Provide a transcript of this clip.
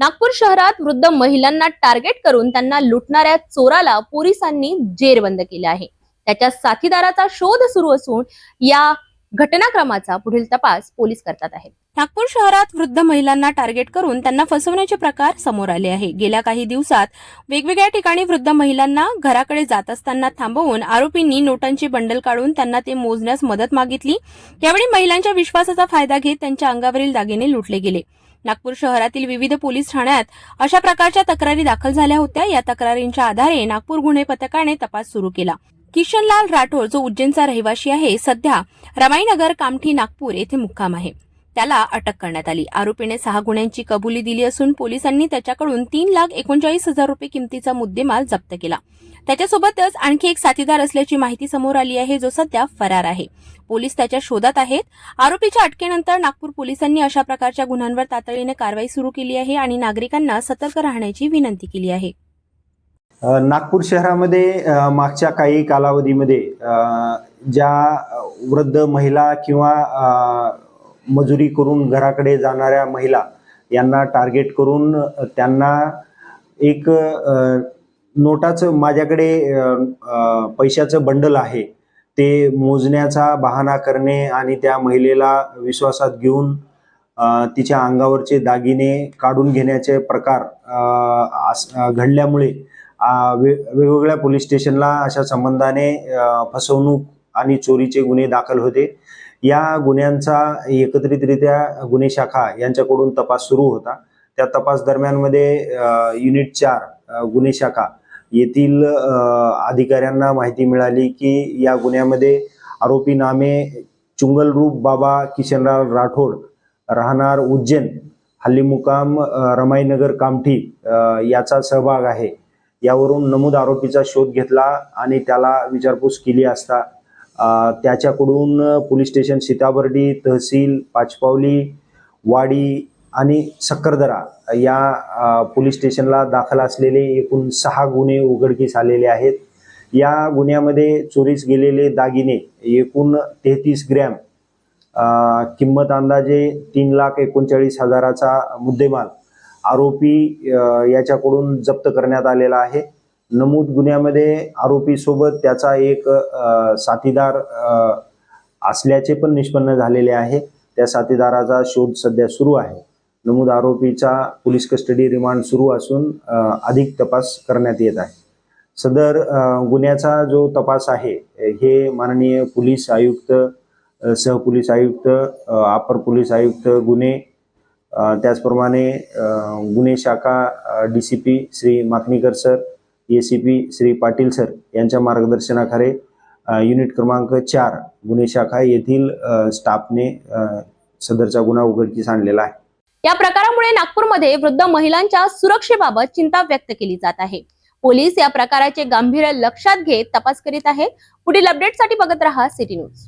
नागपूर शहरात वृद्ध महिलांना टार्गेट करून त्यांना लुटणाऱ्या चोराला पोलिसांनी जेरबंद केले आहे. त्याच्या साथीदाराचा शोध सुरू असून या घटनाक्रमाचा पुढील तपास पोलीस करतात आहेत. नागपूर शहरात वृद्ध महिलांना टार्गेट करून त्यांना फसवण्याचे प्रकार समोर आले आहे. गेल्या काही दिवसात वेगवेगळ्या ठिकाणी वृद्ध महिलांना घराकडे जात असताना थांबवून आरोपींनी नोटांची बंडल काढून त्यांना ते मोजण्यास मदत मागितली. यावेळी महिलांच्या विश्वासाचा फायदा घेत त्यांच्या अंगावरील दागिने लुटले गेले. नागपूर शहरातील विविध पोलीस ठाण्यात अशा प्रकारच्या तक्रारी दाखल झाल्या होत्या. या तक्रारींच्या आधारे नागपूर गुन्हे पथकाने तपास सुरू केला. किशनलाल राठोड जो उज्जैनचा रहिवासी आहे सध्या रमाईनगर कामठी नागपूर येथे मुक्काम आहे. त्याला अटक करण्यात आली. आरोपीने सहा गुन्ह्यांची कबुली दिली असून पोलिसांनी त्याच्याकडून तीन लाख एकोणचाळीस हजार रुपये किमतीचा मुद्देमाल जप्त केला. त्याच्यासोबतच आणखी एक साथीदार असल्याची माहिती समोर आली आहे जो सध्या फरार आहे. पोलीस त्याच्या शोधात आहेत. आरोपीच्या अटकेनंतर नागपूर पोलिसांनी अशा प्रकारच्या गुन्ह्यांवर तातडीने कारवाई सुरू केली आहे आणि नागरिकांना सतर्क राहण्याची विनंती केली आहे. नागपूर शहरामध्ये मागच्या काही कालावधीमध्ये ज्या वृद्ध महिला किंवा मजुरी करून घराकडे जाणाऱ्या महिला यांना टार्गेट करून त्यांना एक नोटाचं माझ्याकडे पैशाचं बंडल आहे. ते मोजण्याचा बहाणा करणे आणि त्या महिलेला विश्वासात घेऊन तिच्या अंगावरचे दागिने काढून घेण्याचे प्रकार आस- घडल्यामुळे वे वेगवेगळ्या पोलीस स्टेशनला अशा संबंधाने फसवणूक आणि चोरीचे गुन्हे दाखल होते. या गुन्ह्यांचा एकत्रितरित्या गुन्हे शाखा यांच्याकडून तपास सुरू होता. त्या तपास दरम्यानमध्ये युनिट चार गुन्हे शाखा येथील अधिकाऱ्यांना माहिती मिळाली की या गुन्ह्यामध्ये आरोपी नामे चुंगलरूप बाबा किशनराव राठोड राहणार उज्जैन हल्ली मुकाम रमाईनगर कामठी याचा सहभाग आहे. यावरून नमूद आरोपीचा शोध घेतला आणि त्याला विचारपूस केली असता त्याच्याकडून पोलीस स्टेशन सीताबर्डी तहसील पाचपावली वाडी आणि सक्करदरा या पोलीस स्टेशनला दाखल असलेले एकूण सहा गुन्हे उघडकीस आलेले आहेत. या गुन्ह्यामध्ये चोरीस गेलेले दागिने एकूण तेहतीस ग्रॅम किंमत अंदाजे तीन लाख एकोणचाळीस हजाराचा मुद्देमाल आरोपी याच्याकडून जप्त करण्यात आलेला आहे. नमूद गुन्ह्यामध्ये आरोपीसोबत त्याचा एक साथीदार असल्याचे पण निष्पन्न झालेले आहे. त्या साथीदाराचा शोध सध्या सुरू आहे. नमूद आरोपीचा पोलीस कस्टडी रिमांड सुरू असून अधिक तपास करण्यात येत आहे. सदर गुन्ह्याचा जो तपास आहे हे माननीय पोलीस आयुक्त सहपोलीस आयुक्त अपर पोलीस आयुक्त गुन्हे त्याचप्रमाणे गुन्हे शाखा D C P Shri Makanikar sir A C P Shri Patil sir यांच्या मार्गदर्शनाखाली युनिट क्रमांक चार गुन्हे शाखा येथील स्टाफने सदरचा गुन्हा उघडकीस आणलेला आहे. या प्रकारामुळे नागपूरमध्ये वृद्ध महिलांच्या सुरक्षेबाबत चिंता व्यक्त केली जात आहे. पोलीस या प्रकाराचे गांभीर्य लक्षात घेत तपास करीत आहेत. पुढील अपडेटसाठी बघत रहा सिटी न्यूज.